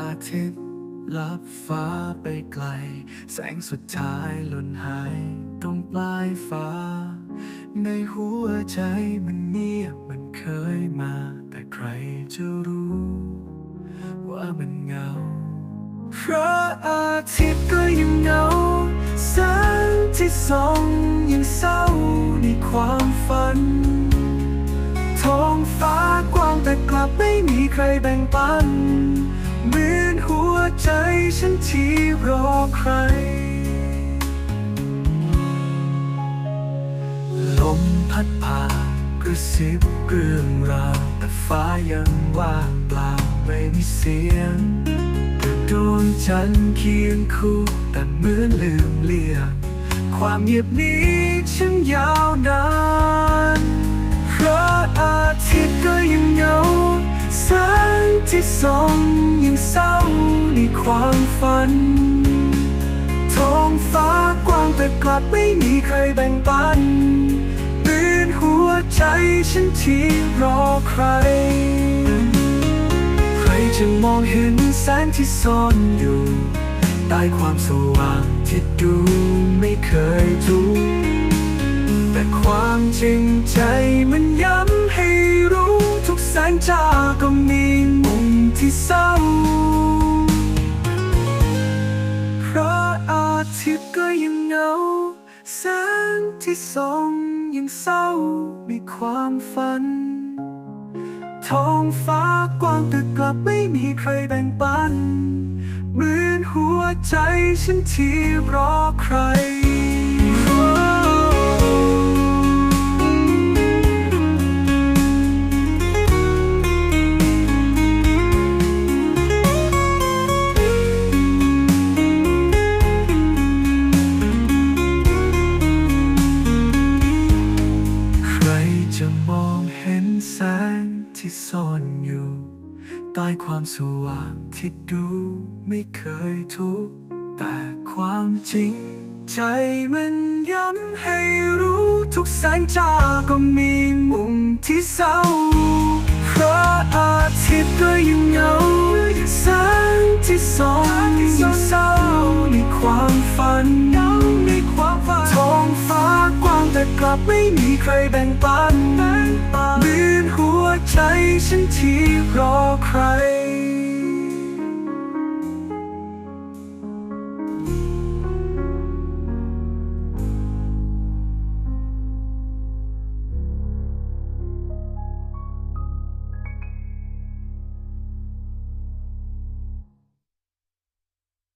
อาทิตย์ ลับฟ้าไปไกล แสงสุดท้ายหล่นหายตรงปลายฟ้า ในหัวใจมันเงียบมันเคยมา แต่ใครจะรู้ ว่ามันเงาพระอาทิตย์ก็ยังเงาแสงที่ส่องยังเศร้าในความฝันท้องฟ้ากว้างแต่กลับไม่มีใครแบ่งปัน ใจฉันที่รอใคร ลมพัดผ่ากระซิบเรื่องราวแต่ฟ้ายังว่างเปล่าไม่มีเสียงดวงจันทร์เคียงคู่แต่เหมือนลืมเลียความเงียบนี้ช่างยาวนานพระอาทิตย์ก็ยั นท้องฟ้ากว้างแต่กลับไม่มีใครแบ่งปันเหมือนหัวใจฉันที่รอใคร ใครจะมองเห็นแสงที่ซ่อนอยู่ใต้ความสว่างที่ดูไม่เคยรู้แต่ความจริงใจมันย้ำให้รู้ทุกแสงจ้าก็มี แสงที่ส่องยังเศร้ามีความฝัน ท้องฟ้ากว้างแต่กลับไม่มีใครแบ่งปัน เหมือนหัวใจฉันที่รอใคร ซ่อนอยู่ ใต้ความสว่างที่ดูไม่เคยทุกข์แต่ความจริง ใจมันย้ำให้รู้ทุกแสงจ้าก็มีมุมที่เศร้าเพราะอาทิตย์ก็ยังเหงาแสงที่ส่องยังเศร้าในความฝันในความฝันท้องฟ้ากว้างแต่กลับไม่มีใครแบ่งปันเหมือนหัว ใจฉันที่รอ